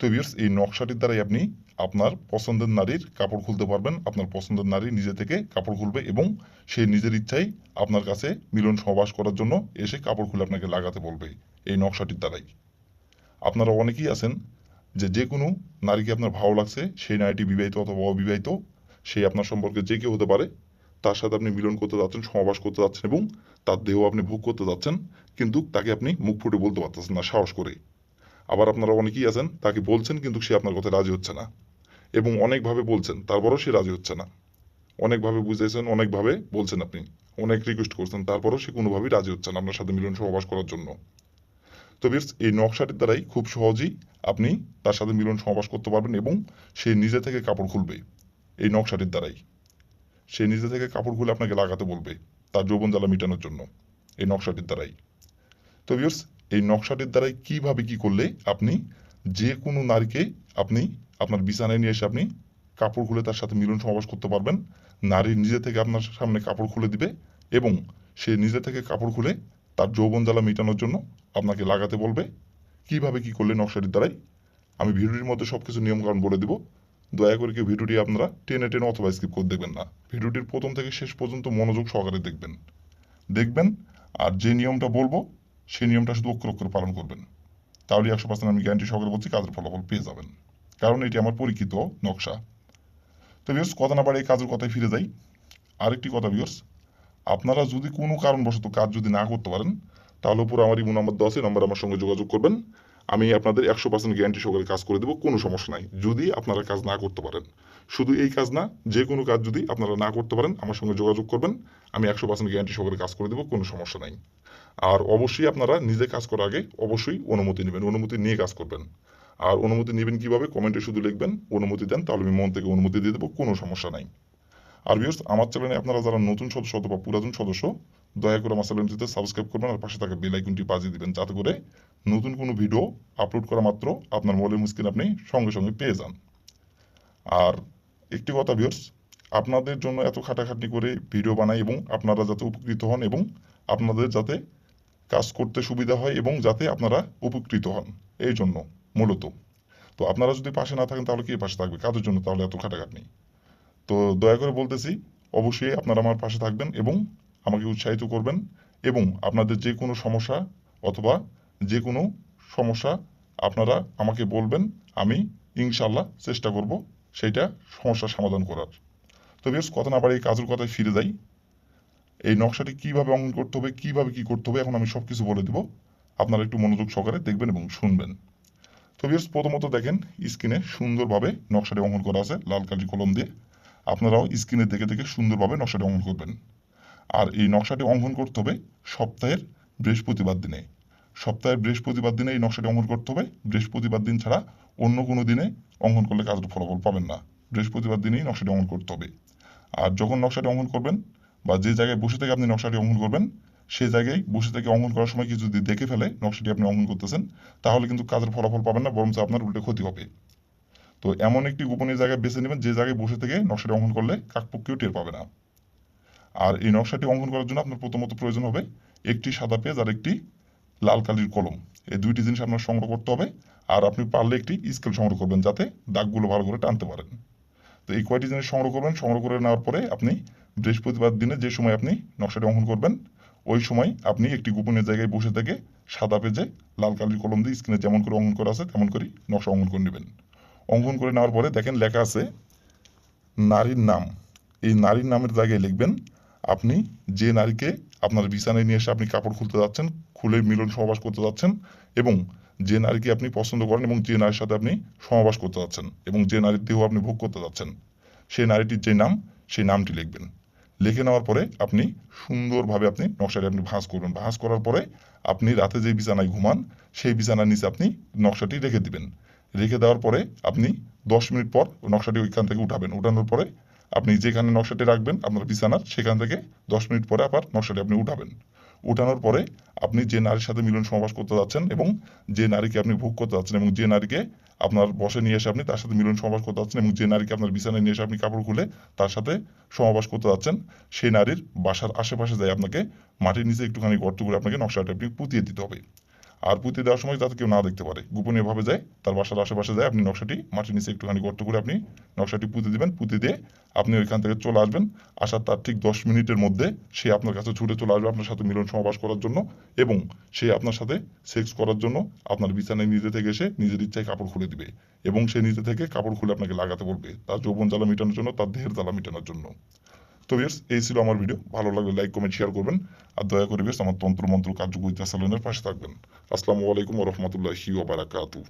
তো বিয়ার্স, এই নকশাটির দ্বারাই আপনি আপনার পছন্দের নারীর কাপড় খুলতে পারবেন, আপনার পছন্দের নারী নিজে থেকে কাপড় খুলবে এবং সে নিজের ইচ্ছাই আপনার কাছে মিলন সহবাস করার জন্য এসে কাপড় খুলে আপনাকে লাগাতে বলবে এই নকশাটির দ্বারাই। আপনারা অনেকেই আছেন যে যে কোনো নারীকে আপনার ভালো লাগছে, সেই নারীটি বিবাহিত অথবা অবিবাহিত সেই আপনার সম্পর্কে যে কেউ হতে পারে, তার সাথে আপনি মিলন করতে যাচ্ছেন সহবাস করতে যাচ্ছেন এবং তার দেহ আপনি ভোগ করতে যাচ্ছেন, কিন্তু তাকে আপনি মুখ ফুটে বলতে পারতেছেন না, সাহস করে। আবার আপনারা অনেকেই আছেন, তাকে বলছেন কিন্তু সে আপনার কথা রাজি হচ্ছে না। এবং অনেকভাবে বলছেন, তারপরও সে রাজি হচ্ছে না। অনেকভাবে বুঝেছেন, অনেকভাবে বলছেন আপনি। অনেক রিকোয়েস্ট করছেন, তারপরও সে কোনোভাবেই রাজি হচ্ছে না আপনার সাথে মিলন সহবাস করার জন্য। তো বেশ এই নকশাটির দ্বারাই খুব সহজেই আপনি তার সাথে মিলন সহবাস করতে পারবেন এবং সে নিজে থেকে কাপড় খুলবে এই নকশাটির দ্বারাই। সে নিজে থেকে কাপড় খুলে আপনাকে লাগাতে বলবে তার যৌবন জ্বালা মেটানোর জন্য এই নকশাটির দ্বারাই। তো ভিউর্স এই নকশাটির দ্বারাই কীভাবে কি করলে আপনি যে কোনো নারীকে আপনি আপনার বিছানায় নিয়ে এসে আপনি কাপড় খুলে তার সাথে মিলন সমাবেশ করতে পারবেন। নারী নিজে থেকে আপনার সামনে কাপড় খুলে দিবে এবং সে নিজে থেকে কাপড় খুলে তার যৌবন জ্বালা মেটানোর জন্য আপনাকে লাগাতে বলবে। কীভাবে কি করলে নকশাটির দ্বারাই? আমি ভিডিওটির মধ্যে সব কিছু নিয়মকানুন বলে দিব। দয়া করে কেউ ভিডিওটি আপনারা টেনে টেনে অথবা স্কিপ করে দেখবেন না। ভিডিওটির প্রথম থেকে শেষ পর্যন্ত মনোযোগ সহকারে দেখবেন। দেখবেন, আর যে নিয়মটা বলব সেই নিয়মটা শুধু অক্ষর অক্ষর পালন করবেন। তাহলে একশো পার্সেন্ট আমি গ্যারান্টি সহকারে বলছি কাজের ফলাফল পেয়ে যাবেন। কারণ এটি আমার পরীক্ষিত নকশা। তো বিয়র্স কথা না পারে এই কাজের কথায় ফিরে যাই। আরেকটি কথা বিয়র্স আপনারা যদি কোনো কারণবশত কাজ যদি না করতে পারেন, তাহলে পুরো আমার ইমো নাম্বার আছে নাম্বার আমার সঙ্গে যোগাযোগ করবেন। আমি আপনাদের একশো পার্সেন্ট গ্যারান্টি সহকারে কাজ করে দেবো, কোনো সমস্যা নাই। যদি আপনারা কাজ না করতে পারেন, শুধু এই কাজ না, যে কোনো কাজ যদি আপনারা না করতে পারেন, আমার সঙ্গে যোগাযোগ করবেন। আমি একশো পার্সেন্ট গ্যারান্টি সহকারে কাজ করে দেবো, কোনো সমস্যা নাই। আর অবশ্যই আপনারা নিজে কাজ করার আগে অবশ্যই অনুমতি নেবেন, অনুমতি নিয়ে কাজ করবেন। আর অনুমতি নেবেন কীভাবে? কমেন্টে শুধু লিখবেন, অনুমতি দেন, তাহলে আমি মন থেকে অনুমতি দিয়ে দেবো, কোনো সমস্যা নাই। আর বিয়র্স আমার চ্যানেলে আপনারা যারা নতুন সদস্য অথবা পুরাতন সদস্য, দয়া করে আমার চ্যানেলটিতে সাবস্ক্রাইব করবেন আর পাশে থাকা বেল আইকনটি বাজিয়ে দিবেন, যাতে করে নতুন কোনো ভিডিও আপলোড করা মাত্র আপনার মোবাইলের স্ক্রিন আপনি সঙ্গে সঙ্গে পেয়ে যান। আর একটি কথা বিয়র্স আপনাদের জন্য এত খাটাখাটনি করে ভিডিও বানাই এবং আপনারা যাতে উপকৃত হন এবং আপনাদের যাতে কাজ করতে সুবিধা হয় এবং যাতে আপনারা উপকৃত হন। এই জন্য মূলত। তো আপনারা যদি পাশে না থাকেন তাহলে কে পাশে থাকবে? কাদের জন্য তাহলে এত খাটাখাটনি। তো দয়া করে বলতেছি, অবশ্যই আপনারা আমার পাশে থাকবেন এবং আমাকে উৎসাহিত করবেন এবং আপনাদের যে কোনো সমস্যা অথবা যে কোনো সমস্যা আপনারা আমাকে বলবেন, আমি ইনশাল্লাহ চেষ্টা করব সেইটা সমস্যার সমাধান করার। তো বেশ কথা না এই কাজের কথায় ফিরে যাই। এই নকশাটি কীভাবে অঙ্কন করতে হবে, কীভাবে কি করতে হবে, এখন আমি সব কিছু বলে দেব। আপনারা একটু মনোযোগ সহকারে দেখবেন এবং শুনবেন। তো বিয়ার্স প্রথমত দেখেন, স্ক্রিনে সুন্দরভাবে নকশাটি অঙ্কন করা আছে, লাল কালি কলম দিয়ে। আপনারাও স্ক্রিনে দেখে দেখে সুন্দরভাবে নকশাটি অঙ্কন করবেন। আর এই নকশাটি অঙ্কন করতে হবে সপ্তাহের বৃহস্পতিবার দিনে। সপ্তাহের বৃহস্পতিবার দিনে এই নকশাটি অঙ্কন করতে হবে। বৃহস্পতিবার দিন ছাড়া অন্য কোনো দিনে অঙ্কন করলে কাজের ফলাফল পাবেন না। বৃহস্পতিবার দিনেই নকশাটি অঙ্কন করতে হবে। আর যখন নকশাটি অঙ্কন করবেন বা যে জায়গায় বসে থেকে আপনি নকশাটি অঙ্কন করবেন, সেই জায়গায় বসে থেকে অঙ্কন করার সময় কিছু যদি দেখে ফেলে নকশাটি আপনি অঙ্কন করতেছেন, তাহলে কিন্তু কাজের ফলাফল পাবেন না, বরঞ্চ আপনার উল্টে ক্ষতি হবে। তো এমন একটি গোপনীয় জায়গায় বেছে নেবেন, যে জায়গায় বসে থেকে নকশাটি অঙ্কন করলে কাকপক্ষেও টের পাবে না। আর এই নকশাটি অঙ্কন করার জন্য আপনার প্রথমত প্রয়োজন হবে একটি সাদা পেজ আর একটি লাল কালির কলম। এই দুইটি জিনিস আপনার সংগ্রহ করতে হবে, আর আপনি পারলে একটি স্কেল সংগ্রহ করবেন, যাতে দাগগুলো ভালো করে টানতে পারেন। তো এই কয়টি জিনিস সংগ্রহ করবেন, সংগ্রহ করে নেওয়ার পরে আপনি বৃহস্পতিবার দিনে যে সময় আপনি নকশাটি অঙ্কন করবেন, ওই সময় আপনি একটি গোপনীয় জায়গায় বসে থেকে সাদা পেজে লাল কালির কলম দিয়ে স্ক্রিনে যেমন করে অঙ্কন করা আছে, তেমন করে নকশা অঙ্কন করে নেবেন। অঙ্কন করে নেওয়ার পরে দেখেন লেখা আছে, নারীর নাম। এই নারীর নামের জায়গায় লিখবেন, আপনি যে নারীকে আপনার বিছানায় নিয়ে এসে আপনি কাপড় খুলতে যাচ্ছেন, খুলে মিলন সহবাস করতে যাচ্ছেন এবং যে নারীকে আপনি পছন্দ করেন এবং যে নারীর সাথে আপনি সহবাস করতে যাচ্ছেন এবং যে নারীর দেহ আপনি ভোগ করতে যাচ্ছেন, সেই নারীটির যে নাম, সেই নামটি লিখবেন। লিখে নেওয়ার পরে আপনি সুন্দরভাবে আপনি নকশাটি আপনি ভাঁজ করবেন। ভাঁজ করার পরে আপনি রাতে যে বিছানায় ঘুমান, সেই বিছানার নিচে আপনি নকশাটি রেখে দিবেন। রেখে দেওয়ার পরে আপনি দশ মিনিট পর নকশাটি ওইখান থেকে উঠাবেন। উঠানোর পরে আপনি যেখানে নকশাটি রাখবেন, আপনার বিছানার, সেখান থেকে দশ মিনিট পরে আবার নকশাটি আপনি উঠাবেন। উঠানোর পরে আপনি যে নারীর সাথে মিলন সমাবাস করতে যাচ্ছেন এবং যে নারীকে আপনি ভোগ করতে যাচ্ছেন এবং যে নারীকে আপনার বসে নিয়ে এসে আপনি তার সাথে মিলন সমাবাস করতে যাচ্ছেন এবং যে নারীকে আপনার বিছানায় নিয়ে এসে আপনি কাপড় খুলে তার সাথে সমাবাস করতে যাচ্ছেন, সেই নারীর বাসার আশেপাশে যাই আপনাকে মাটির নিচে একটুখানি গর্ত করে আপনাকে নকশাটা আপনি পুঁতিয়ে দিতে হবে। আর পুঁতে দেওয়ার সময় যাতে কেউ না দেখতে পারে। গোপনীয়ভাবে যায়, তার বাসার আশেপাশে যায়, আপনি নকশাটি মাটির নিচে একটুখানি গর্ত করে আপনি নকশাটি পুঁতে দিবেন। পুঁতে দিয়ে আপনি ওইখান থেকে চলে আসবেন। আসার তার ঠিক দশ মিনিটের মধ্যে সে আপনার কাছে ছুটে চলে আসবে আপনার সাথে মিলন সমাবাস করার জন্য এবং সে আপনার সাথে সেক্স করার জন্য আপনার বিছানায় নিজে থেকে এসে নিজের ইচ্ছায় কাপড় খুলে দিবে এবং সে নিজে থেকে কাপড় খুলে আপনাকে লাগাতে বলবে। তার যৌবন জ্বালা মেটানোর জন্য, তার দেহের জ্বালা মেটানোর জন্য। তো বিয়ার্স এই ছিল আমার ভিডিও ভালো লাগলে লাইক কমেন্ট শেয়ার করবেন। আর দয়া করে বিয়ার্স আমার তন্ত্র মন্ত্র কার্যকরিতা সালনের পাশে থাকবেন। আসসালামু আলাইকুম রহমতুল্লাহি ওবারাকাতু